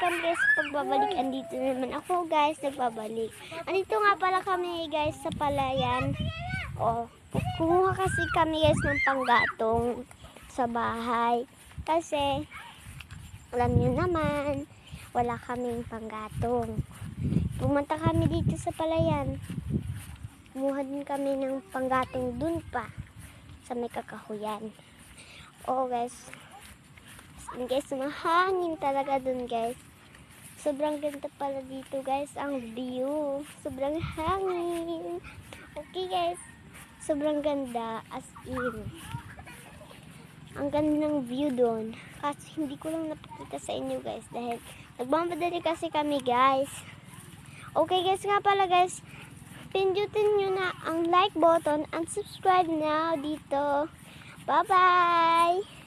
kami guys pagbabalik. Andito naman ako guys, nagbabalik. Andito nga pala kami guys sa palayan. O, kumuha kasi kami guys ng panggatong sa bahay. Kasi, alam niyo naman, wala kaming panggatong. Pumunta kami dito sa palayan. Kumuha din kami ng panggatong dun pa sa may kakahuyan. Oo guys, guys, mahangin talaga dun guys. Sobrang ganda pala dito guys, ang view. Sobrang hangin. Okay guys, sobrang ganda as in. Ang ganda ng view doon. Kasi hindi ko lang napakita sa inyo guys dahil nagmamadali kasi kami guys. Okay guys nga pala guys, pindutin nyo na ang like button and subscribe now dito. Bye-bye! See you!